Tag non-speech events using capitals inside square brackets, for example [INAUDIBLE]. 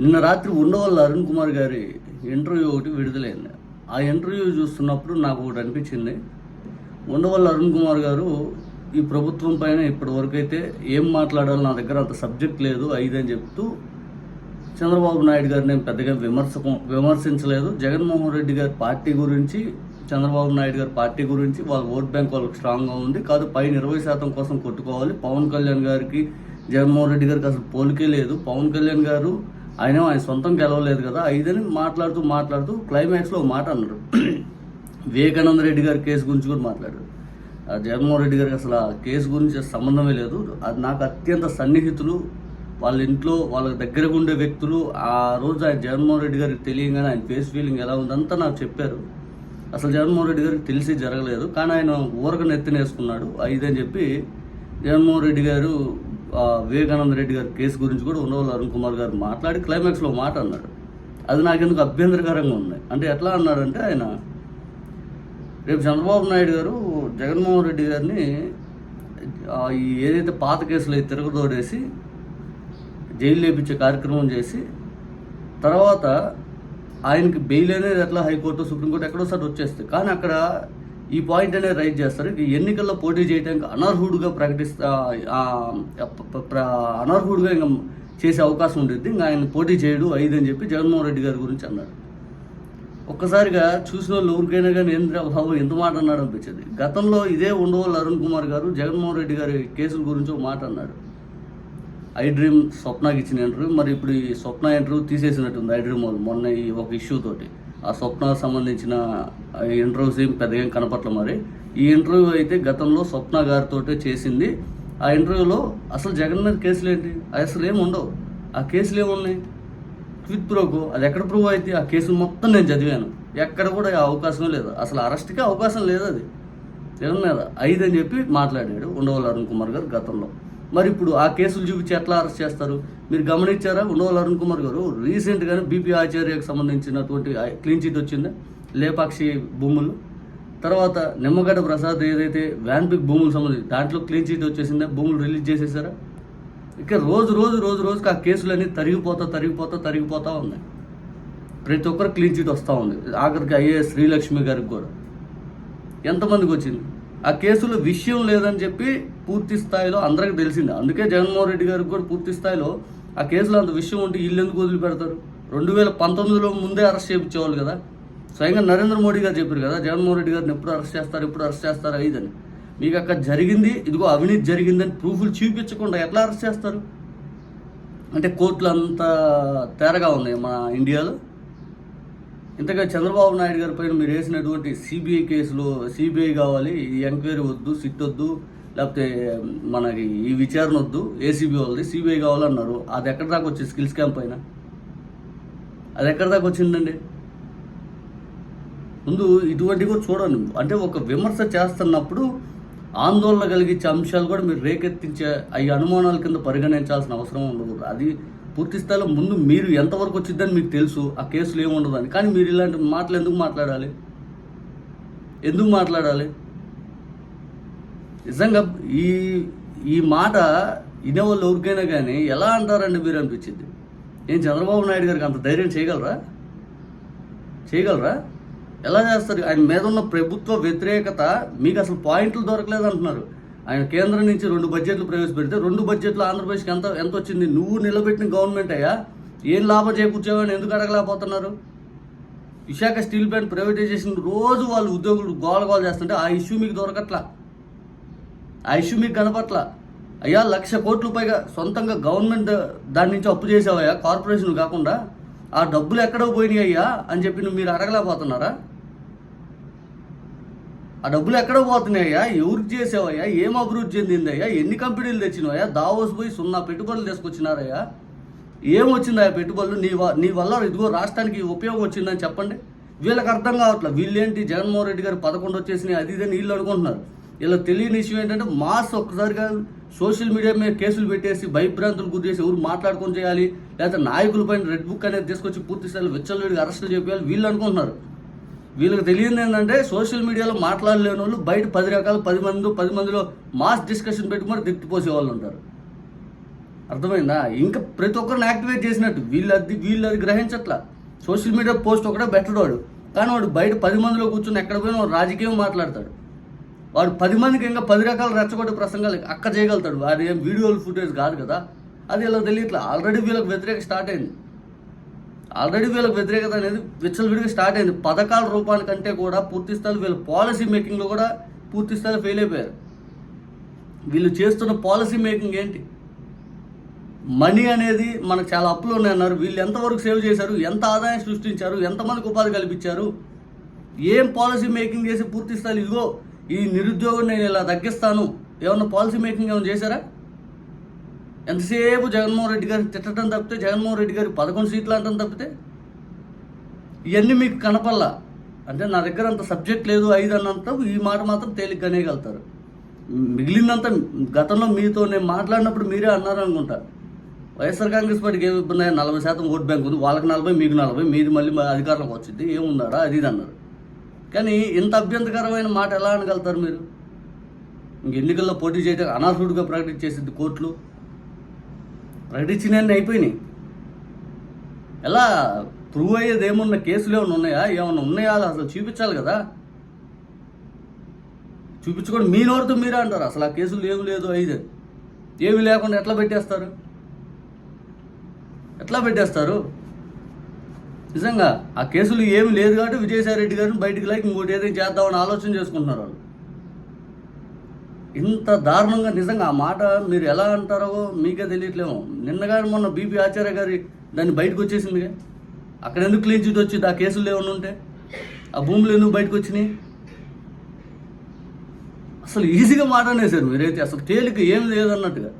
నిన్న రాత్రి ఉండవల్ల అరుణ్ కుమార్ గారి ఇంటర్వ్యూ ఒకటి విడుదలైంది. ఆ ఇంటర్వ్యూ చూస్తున్నప్పుడు నాకు ఒకటి అనిపించింది. ఉండవల్ల అరుణ్ కుమార్ గారు ఈ ప్రభుత్వం పైన ఇప్పటివరకు అయితే ఏం మాట్లాడాలో నా దగ్గర అంత సబ్జెక్ట్ లేదు అని చెప్తూ చంద్రబాబు నాయుడు గారిని నేను పెద్దగా విమర్శకం విమర్శించలేదు. జగన్మోహన్ రెడ్డి గారి పార్టీ గురించి చంద్రబాబు నాయుడు గారి పార్టీ గురించి వాళ్ళ ఓట్ బ్యాంక్ వాళ్ళకి స్ట్రాంగ్గా ఉంది. కాదు పైన ఇరవై శాతం కోసం కొట్టుకోవాలి. పవన్ కళ్యాణ్ గారికి జగన్మోహన్ రెడ్డి గారికి అసలు పోలికే లేదు. పవన్ కళ్యాణ్ గారు ఆయన ఆయన సొంతం గెలవలేదు కదా ఐదని మాట్లాడుతూ మాట్లాడుతూ క్లైమాక్స్లో ఒక మాట అన్నారు [CLEARS THROAT] వివేకానంద రెడ్డి గారి కేసు గురించి కూడా మాట్లాడారు ఆ జగన్మోహన్ రెడ్డి గారికి అసలు ఆ కేసు గురించి సంబంధమే లేదు. అది నాకు అత్యంత సన్నిహితులు వాళ్ళ ఇంట్లో వాళ్ళ దగ్గరగా ఉండే వ్యక్తులు ఆ రోజు ఆయన జగన్మోహన్ రెడ్డి గారికి తెలియగానే ఆయన ఫేస్ ఫీలింగ్ ఎలా ఉందంతా నాకు చెప్పారు. అసలు జగన్మోహన్ రెడ్డి గారికి తెలిసి జరగలేదు. కానీ ఆయన ఊరక నెత్తినేసుకున్నాడు ఐదని చెప్పి జగన్మోహన్ రెడ్డి గారు వివేకానంద రెడ్డి గారి కేసు గురించి కూడా ఉండవల్లి అరుణ్ కుమార్ గారు మాట్లాడి క్లైమాక్స్లో మాట అన్నాడు. అది నాకెందుకు అభ్యంతరకరంగా ఉంది? అంటే ఎట్లా అన్నాడంటే ఆయన రేపు చంద్రబాబు నాయుడు గారు జగన్మోహన్ రెడ్డి గారిని ఈ ఏదైతే పాత కేసులు అయితే తిరగదోడేసి జైలు లేపించే కార్యక్రమం చేసి తర్వాత ఆయనకి బెయిల్ అనేది ఎట్లా హైకోర్టు సుప్రీంకోర్టు ఎక్కడోసారి వచ్చేస్తుంది కానీ అక్కడ ఈ పాయింట్ అనేది రైజ్ చేస్తారు. ఈ ఎన్నికల్లో పోటీ చేయడానికి అనర్హుడుగా ప్రకటిస్తా అనర్హుడుగా ఇంకా చేసే అవకాశం ఉంటుంది ఇంకా ఆయన పోటీ చేయడు ఐదు అని చెప్పి జగన్మోహన్ రెడ్డి గారి గురించి అన్నాడు ఒక్కసారిగా చూసిన వాళ్ళు ఎవరికైనా కానీ ఏంద్ర బాబు ఎంత మాట అన్నాడు అనిపించింది. గతంలో ఇదే ఉండవల్లి అరుణ్ కుమార్ గారు జగన్మోహన్ రెడ్డి గారి కేసుల గురించి ఒక మాట అన్నాడు ఐ డ్రీమ్ స్వప్నకి ఇచ్చిన ఇంటర్వ్యూ. మరి ఇప్పుడు ఈ స్వప్న ఇంటర్వ్యూ తీసేసినట్టుంది ఐ డ్రీమ్ వాళ్ళు మొన్న ఈ ఒక ఇష్యూ తోటి. ఆ స్వప్నకు సంబంధించిన ఇంటర్వ్యూస్ ఏం పెద్దగా ఏం కనపట్ల మరి. ఈ ఇంటర్వ్యూ అయితే గతంలో స్వప్న గారితో చేసింది. ఆ ఇంటర్వ్యూలో అసలు జగన్ మీద కేసులు ఏంటి? అసలు ఏమి ఉండవు. ఆ కేసులు ఏమున్నాయి క్విత్ ప్రోకు అది ఎక్కడ ప్రూవ్ అయితే ఆ కేసులు మొత్తం నేను చదివాను. ఎక్కడ కూడా అవకాశమే అవకాశం లేదు. అసలు అరెస్ట్కి అవకాశం లేదు అది. జగన్ మీద ఐదు అని చెప్పి మాట్లాడాడు ఉండవల్లి అరుణ్ కుమార్ గారు గతంలో. మరి ఇప్పుడు ఆ కేసులు చూపించి ఎట్లా అరెస్ట్ చేస్తారు? మీరు గమనించారా? ఉండవల్లి అరుణ్ కుమార్ గారు రీసెంట్గానే బీపీ ఆచార్యకు సంబంధించినటువంటి క్లీన్ చిట్ వచ్చింది లేపాక్షి భూములు. తర్వాత నిమ్మగడ్డ ప్రసాద్ ఏదైతే వ్యాన్పిక్ భూములు సంబంధించి దాంట్లో క్లీన్ చిట్ వచ్చేసిందా? భూములు రిలీజ్ చేసేసారా? ఇక రోజు రోజు రోజు రోజుకి ఆ కేసులన్నీ తరిగిపోతా తరిగిపోతా తరిగిపోతా ఉన్నాయి. ప్రతి ఒక్కరు క్లీన్ చిట్ వస్తూ ఉంది. ఆఖరికి ఐఏఎస్ శ్రీలక్ష్మి గారికి కూడా. ఎంతమందికి వచ్చింది? ఆ కేసులో విషయం లేదని చెప్పి పూర్తి స్థాయిలో అందరికీ తెలిసింది. అందుకే జగన్మోహన్ రెడ్డి గారికి కూడా పూర్తి స్థాయిలో ఆ కేసులో అంత విషయం ఉంటే ఇల్లు ఎందుకు వదిలిపెడతారు? రెండు వేల పంతొమ్మిదిలో ముందే అరెస్ట్ చేయించేవాళ్ళు కదా. స్వయంగా నరేంద్ర మోడీ గారు చెప్పారు కదా జగన్మోహన్ రెడ్డి గారిని ఎప్పుడు అరెస్ట్ చేస్తారు ఎప్పుడు అరెస్ట్ చేస్తారు ఐదని మీకు అక్కడ జరిగింది ఇదిగో అవినీతి జరిగిందని ప్రూఫ్లు చూపించకుండా ఎట్లా అరెస్ట్ చేస్తారు? అంటే కోర్టులు అంత తేరగా ఉన్నాయి మన ఇండియాలో. ఇంతగా చంద్రబాబు నాయుడు గారి పైన మీరు వేసినటువంటి సిబిఐ కేసులు సిబిఐ కావాలి ఈ ఎంక్వైరీ వద్దు సిట్ వద్దు లేకపోతే మనకి ఈ విచారణ వద్దు ఏసీబీ వాళ్ళది సిబిఐ కావాలన్నారు. అది ఎక్కడి దాకా వచ్చింది స్కిల్స్ క్యాంప్ పైన? అది ఎక్కడి దాకా వచ్చిందండి? ముందు ఇటువంటివి కూడా చూడండి. అంటే ఒక విమర్శ చేస్తున్నప్పుడు ఆందోళన కలిగించే అంశాలు కూడా మీరు రేకెత్తించే అవి అనుమానాల కింద పరిగణించాల్సిన అవసరం ఉండదు అది పూర్తి స్థాయిలో ముందు మీరు ఎంతవరకు వచ్చిందని మీకు తెలుసు ఆ కేసులు ఏముండదని కానీ మీరు ఇలాంటి మాటలు ఎందుకు మాట్లాడాలి? ఎందుకు మాట్లాడాలి? నిజంగా ఈ ఈ మాట వినేవాళ్ళు ఎవరికైనా కానీ ఎలా అంటారండి మీరు అనిపించింది? నేను చంద్రబాబు నాయుడు గారికి అంత ధైర్యం చేయగలరా? చేయగలరా? ఎలా చేస్తారు? ఆయన మీద ఉన్న ప్రభుత్వ వ్యతిరేకత మీకు అసలు పాయింట్లు దొరకలేదు అంటున్నారు. ఆయన కేంద్రం నుంచి రెండు బడ్జెట్లు ప్రవేశపెడితే రెండు బడ్జెట్లు ఆంధ్రప్రదేశ్కి ఎంత ఎంత వచ్చింది? నువ్వు నిలబెట్టిన గవర్నమెంట్ అయ్యా? ఏం లాభం చేకూర్చేవాడిని ఎందుకు అడగలేకపోతున్నారు? విశాఖ స్టీల్ ప్లాంట్ ప్రైవేటైజేషన్ రోజు వాళ్ళు ఉద్యోగులు గోల గోల చేస్తుంటే ఆ ఇష్యూ మీకు దొరకట్లా. ఆ ఇష్యూ మీకు కనపట్ల. అయ్యా లక్ష కోట్ల పైగా సొంతంగా గవర్నమెంట్ దాని నుంచి అప్పు చేసావయ్యా కార్పొరేషన్ కాకుండా. ఆ డబ్బులు ఎక్కడో పోయినాయి అయ్యా అని చెప్పి మీరు అడగలేకపోతున్నారా? ఆ డబ్బులు ఎక్కడ పోతున్నాయ్యా ఎవరికి చేసావయ్యా? ఏం అభివృద్ధి చెందిందయ్యా? ఎన్ని కంపెనీలు తెచ్చినాయా దావోస్ పోయి సున్నా పెట్టుబడులు తీసుకొచ్చినారయ్యా? ఏం వచ్చిందా పెట్టుబడులు? నీ వ- నీ వల్ల ఇదిగో రాష్ట్రానికి ఉపయోగం వచ్చిందని చెప్పండి. వీళ్ళకి అర్థం కావట్లేదు వీళ్ళేంటి జగన్మోహన్ రెడ్డి గారు పదకొండు వచ్చేసినాయి అది ఇదని వీళ్ళు అనుకుంటున్నారు. ఇలా తెలియని విషయం ఏంటంటే మాస్ ఒక్కసారిగా సోషల్ మీడియా మీద కేసులు పెట్టేసి భయభ్రాంతులు గురి చేసి ఎవరు మాట్లాడుకొని చేయాలి లేకపోతే నాయకుల పైన రెడ్ బుక్ అనేది తీసుకొచ్చి పూర్తి స్థాయిలో విచ్చలవిడిగా అరెస్టులు చేయాలి వీళ్ళు అనుకుంటున్నారు. వీళ్ళకి తెలియదు ఏంటంటే సోషల్ మీడియాలో మాట్లాడలేని వాళ్ళు బయట పది రకాల పది మంది పది మందిలో మాస్ డిస్కషన్ పెట్టుకుని తిట్టిపోసే వాళ్ళు ఉంటారు. అర్థమైందా? ఇంకా ప్రతి ఒక్కరిని యాక్టివేట్ చేసినట్టు. వీళ్ళు అది వీళ్ళు అది గ్రహించట్లా. సోషల్ మీడియా పోస్ట్ ఒకటే బెటర్ వాడు. కానీ వాడు బయట పది మందిలో కూర్చుని ఎక్కడ పోయినా వాడు రాజకీయం మాట్లాడతాడు. వాడు పది మందికి ఇంకా పది రకాల రెచ్చగొట్టే ప్రసంగాలు అక్క చేయగలుగుతాడు. అది ఏం వీడియోలు ఫుటేజ్ కాదు కదా. అది ఇలా తెలియట్లా? ఆల్రెడీ వీళ్ళకి వ్యతిరేక స్టార్ట్ అయింది. ఆల్రెడీ వీళ్ళ వ్యతిరేకత అనేది విచ్చలవిడిగా స్టార్ట్ అయింది. పథకాల రూపానికంటే కూడా పూర్తిస్థాయి వీళ్ళ పాలసీ మేకింగ్లో కూడా పూర్తి స్థాయిలో ఫెయిల్ అయిపోయారు. వీళ్ళు చేస్తున్న పాలసీ మేకింగ్ ఏంటి? మనీ అనేది మనకు చాలా అప్పులు ఉన్నాయన్నారు. వీళ్ళు ఎంతవరకు సేవ్ చేశారు? ఎంత ఆదాయం సృష్టించారు? ఎంతమందికి ఉపాధి కల్పించారు? ఏం పాలసీ మేకింగ్ చేసి పూర్తి స్థాయి ఇదిగో ఈ నిరుద్యోగం నేను ఇలా తగ్గిస్తాను. ఏమన్నా పాలసీ మేకింగ్ ఏమైనా చేశారా? ఎంతసేపు జగన్మోహన్ రెడ్డి గారిని తిట్టడం తప్పితే జగన్మోహన్ రెడ్డి గారు పదకొండు సీట్లు అంటం తప్పితే ఇవన్నీ మీకు కనపల్లా అంటే నా దగ్గర అంత సబ్జెక్ట్ లేదు ఐదు అన్నంత ఈ మాట మాత్రం తేలిగ్గానే వెళ్తారు మిగిలినంత గతంలో మీతో నేను మాట్లాడినప్పుడు మీరే అన్నారు అనుకుంటా. వైఎస్ఆర్ కాంగ్రెస్ పార్టీకి ఏమి ఇబ్బంది నలభై శాతం ఓట్ బ్యాంక్ ఉంది వాళ్ళకి నలభై మీకు నలభై మీది మళ్ళీ మా అధికారంలోకి వచ్చింది ఏముందాడా? అది ఇది అన్నారు. కానీ ఇంత అభ్యంతకరమైన మాట ఎలా అనగలుగుతారు మీరు? ఇంక ఎన్నికల్లో పోటీ చేయడానికి అనాథుడిగా ప్రకటించేసింది కోర్టులు ప్రకటించినన్ని అయిపోయినాయి. ఎలా ప్రూవ్ అయ్యేది ఏమున్న కేసులు ఏమైనా ఉన్నాయా? ఏమైనా ఉన్నాయా? అసలు చూపించాలి కదా. చూపించుకోండి మీ నోరుతో మీరే అంటారు. అసలు ఆ కేసులు ఏమి లేదు అయితే ఏమి లేకుండా ఎట్లా పెట్టేస్తారు? ఎట్లా పెట్టేస్తారు? నిజంగా ఆ కేసులు ఏమి లేదు కాబట్టి విజయసాయి రెడ్డి గారిని బయటికి లేక ఇంకోటి ఏదైనా చేద్దామని ఆలోచన చేసుకుంటున్నారు వాళ్ళు. ఇంత దారుణంగా నిజంగా ఆ మాట మీరు ఎలా అంటారో మీకే తెలియట్లేమో. నిన్నగా మొన్న బీపీ ఆచార్య గారి దాన్ని బయటకు వచ్చేసిందిగా. అక్కడ ఎందుకు క్లీన్ చిట్ వచ్చి ఆ కేసులు ఏమన్నా ఉంటే? ఆ భూములు ఎందుకు బయటకు వచ్చినాయి? అసలు ఈజీగా మాట అనేసారు మీరైతే. అసలు తేలిక ఏం లేదన్నట్టుగా.